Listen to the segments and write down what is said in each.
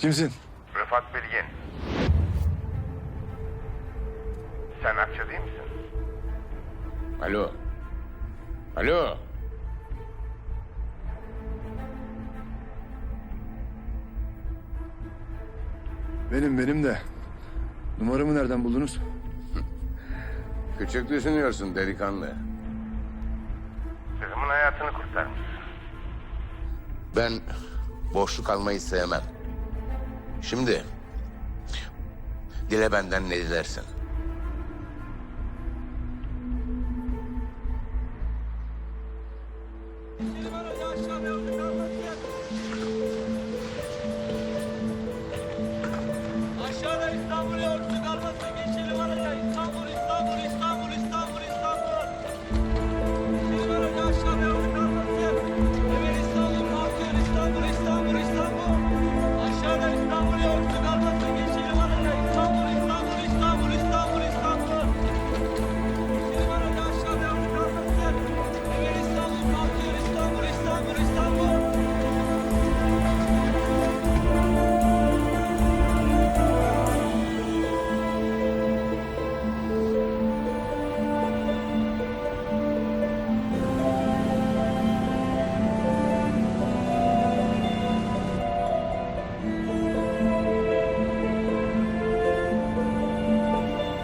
Kimsin? Rıfat Bilgin. Sen Akça değil misin? Alo. Alo. Benim benim de. Numaramı nereden buldunuz? Küçük düşünüyorsun delikanlı. Kızımın hayatını kurtarmış. Ben boşluk almayı sevmem. Şimdi dile benden ne dilersin?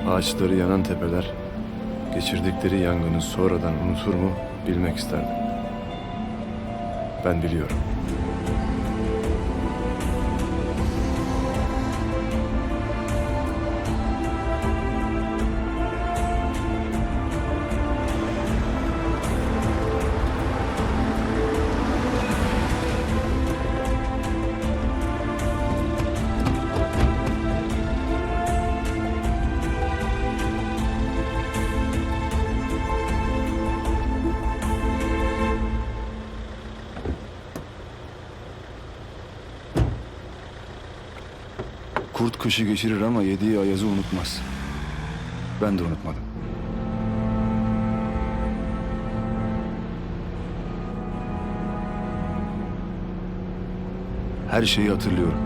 Ağaçları yanan tepeler geçirdikleri yangını sonradan unutur mu bilmek isterdim. Ben biliyorum. Kurt kışı geçirir ama yediği ayazı unutmaz. Ben de unutmadım. Her şeyi hatırlıyorum.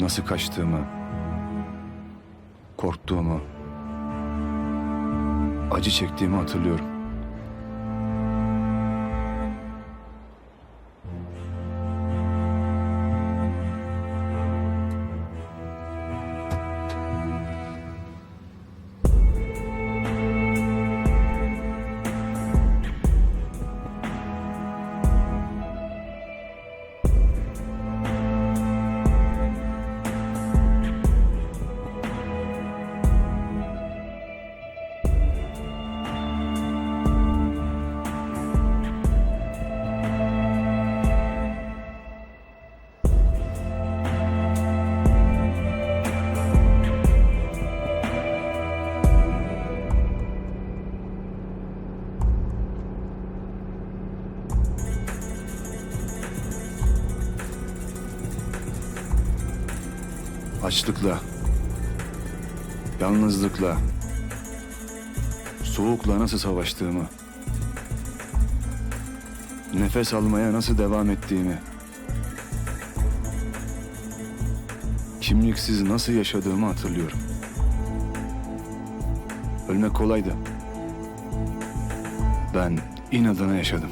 Nasıl kaçtığımı, korktuğumu, acı çektiğimi hatırlıyorum. Açlıkla, yalnızlıkla, soğukla nasıl savaştığımı, nefes almaya nasıl devam ettiğimi, kimliksiz nasıl yaşadığımı hatırlıyorum. Ölmek kolaydı. Ben inadına yaşadım.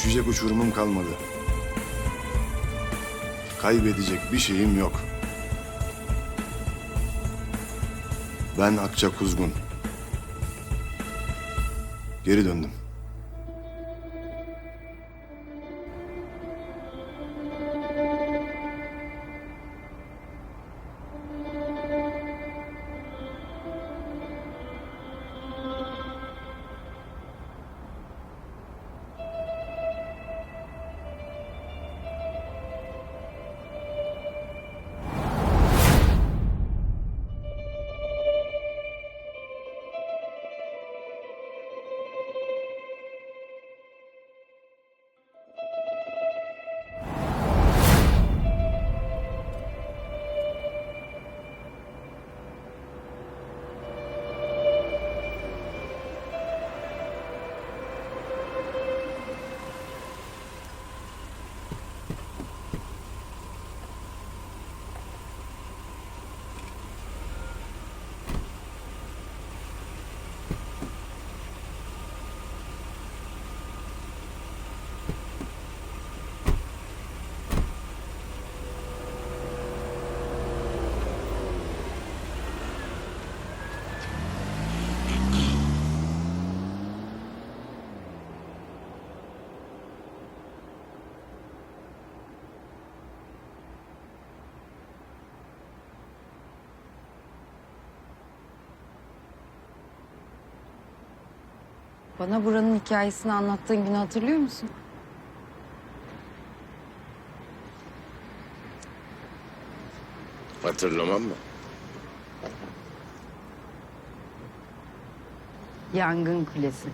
Düşecek uçurumum kalmadı. Kaybedecek bir şeyim yok. Ben Akça Kuzgun. Geri döndüm. Bana buranın hikayesini anlattığın günü hatırlıyor musun? Hatırlamam mı? Yangın Kulesi.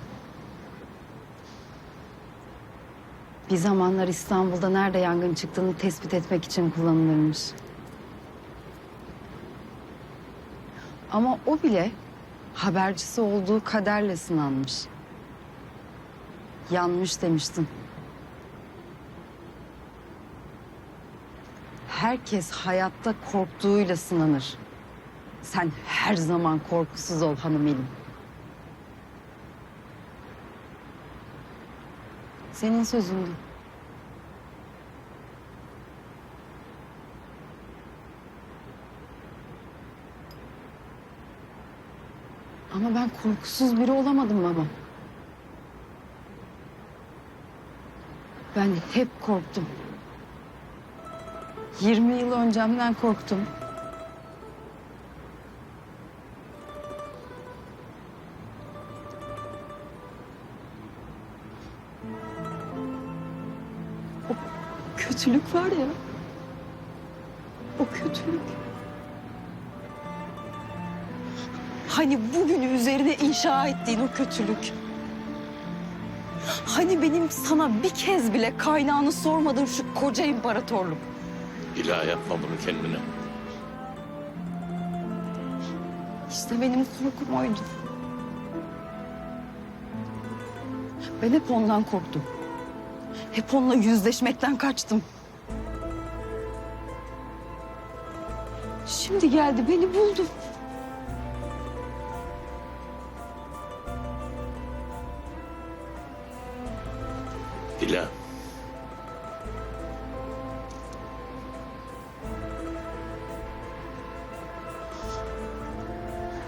Bir zamanlar İstanbul'da nerede yangın çıktığını tespit etmek için kullanılırmış. Ama o bile habercisi olduğu kaderle sınanmış. Yanmış demiştin. Herkes hayatta korktuğuyla sınanır. Sen her zaman korkusuz ol hanım elim. Senin sözündü. Ama ben korkusuz biri olamadım baba. Ben hep korktum. 20 yıl öncemden korktum. O kötülük var ya. O kötülük. Hani bugünü üzerine inşa ettiğin o kötülük. Hani benim sana bir kez bile kaynağını sormadığım şu koca imparatorluk. İlah yapma bunu kendine. İşte benim korkum oydu. Ben hep ondan korktum. Hep onunla yüzleşmekten kaçtım. Şimdi geldi beni buldu.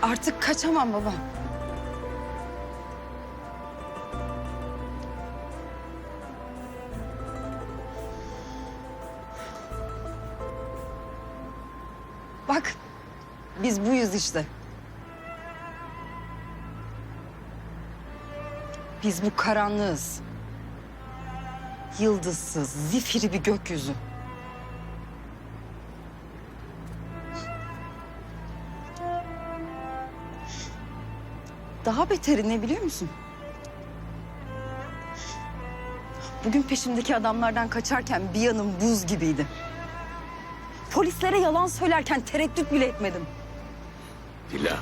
Artık kaçamam baba. Bak, biz buyuz işte. Biz bu karanlığız. Yıldızsız, zifiri bir gökyüzü. Daha beteri ne biliyor musun? Bugün peşimdeki adamlardan kaçarken bir yanım buz gibiydi. Polislere yalan söylerken tereddüt bile etmedim. İlah.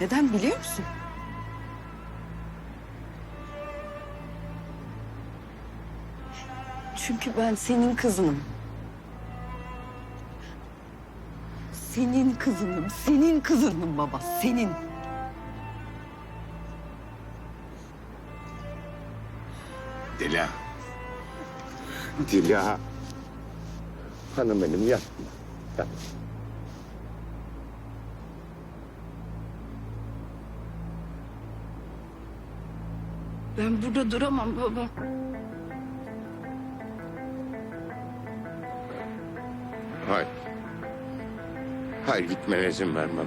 Neden biliyor musun? Çünkü ben senin kızınım. Senin kızınım, senin kızınım baba, senin. Dila. Dila. Hanım benim yapma. Yapma. Ben burada duramam baba. Hayır. Hayır gitmene izin vermem.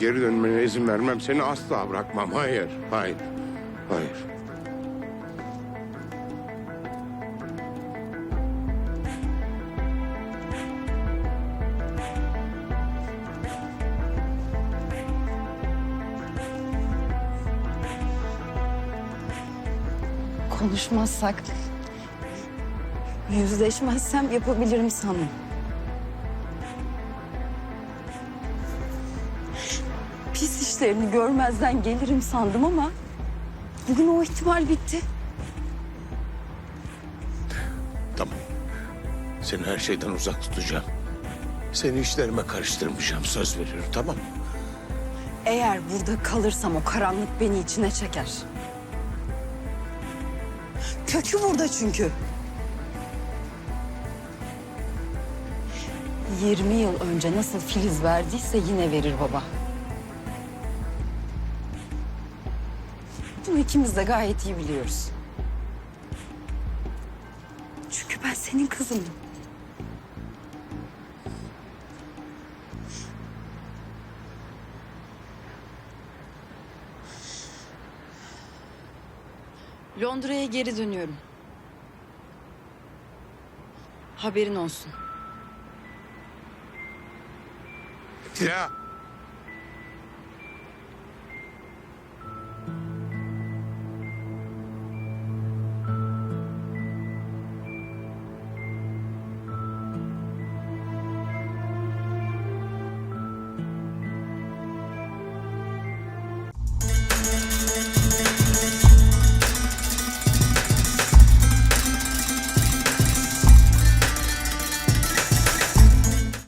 Geri dönmene izin vermem. Seni asla bırakmam. Hayır. Hayır. Hayır. Konuşmazsak, yüzleşmezsem yapabilirim sandım. İşlerini görmezden gelirim sandım ama bugün o ihtimal bitti. Tamam. Seni her şeyden uzak tutacağım. Seni işlerime karıştırmayacağım. Söz veriyorum tamam mı? Eğer burada kalırsam o karanlık beni içine çeker. Kökü burada çünkü. 20 yıl önce nasıl filiz verdiyse yine verir baba. ikimiz de gayet iyi biliyoruz. Çünkü ben senin kızındım. Londra'ya geri dönüyorum. Haberin olsun. Ya.